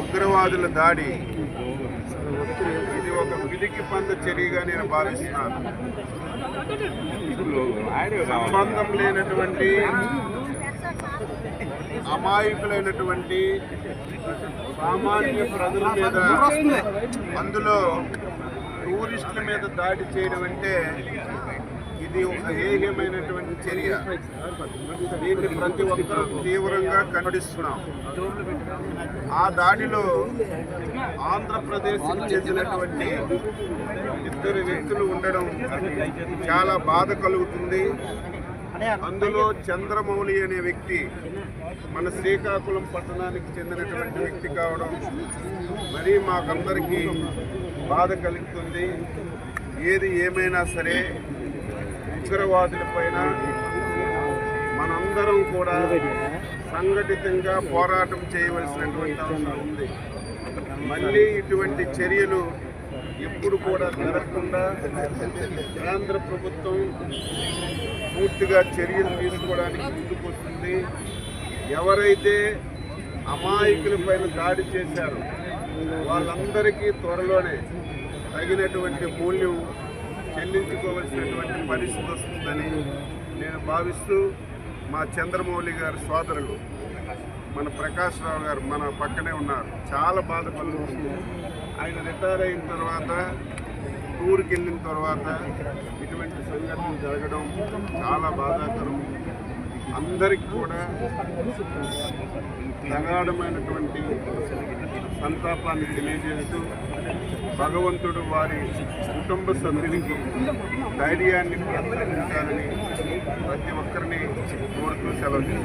ఉగ్రవాదుల దాడి. ఇది ఒక పిలికి పంద చర్యగా నేను భావిస్తున్నాను. సంబంధం లేనటువంటి అమాయకులైనటువంటి సామాన్య ప్రజల మీద అందులో టూరిస్టుల మీద దాడి చేయడం అంటే ఇది ఒక ఏహ్యమైనటువంటి చర్య. దీన్ని ప్రతి ఒక్కరూ తీవ్రంగా ఖండిస్తున్నాం. ఆ దాడిలో ఆంధ్రప్రదేశ్కి చెందినటువంటి ఇద్దరు వ్యక్తులు ఉండడం చాలా బాధ కలుగుతుంది. అందులో చంద్రమౌళి అనే వ్యక్తి మన శ్రీకాకుళం పట్టణానికి చెందినటువంటి వ్యక్తి కావడం మరీ మాకందరికీ బాధ కలుగుతుంది. ఏది ఏమైనా సరే ఉగ్రవాదుల పైన మనందరం కూడా సంఘటితంగా పోరాటం చేయవలసినటువంటి అవసరం ఉంది. మళ్ళీ ఇటువంటి చర్యలు ఎప్పుడు కూడా జరగకుండా కేంద్ర ప్రభుత్వం పూర్తిగా చర్యలు తీసుకోవడానికి ముందుకొస్తుంది. ఎవరైతే అమాయకుల పైన దాడి చేశారో వాళ్ళందరికీ త్వరలోనే తగినటువంటి మూల్యం చెల్లించుకోవలసినటువంటి పరిస్థితి వస్తుందని నేను భావిస్తూ మా చంద్రమౌళి గారి సోదరులు మన ప్రకాష్ రావు గారు మన పక్కనే ఉన్నారు. చాలా బాధపడుతుంది ఆయన రిటైర్ అయిన తర్వాత టూర్కి వెళ్ళిన తర్వాత ఇటువంటి సంఘటనలు జరగడం చాలా బాధాకరం. అందరికీ కూడా ప్రగాఢమైనటువంటి సంతాపాన్ని తెలియజేస్తూ భగవంతుడు వారి కుటుంబ సభ్యులకు ధైర్యాన్ని ప్రసాదించాలని ప్రతి ఒక్కరిని కోరుతూ సెలవు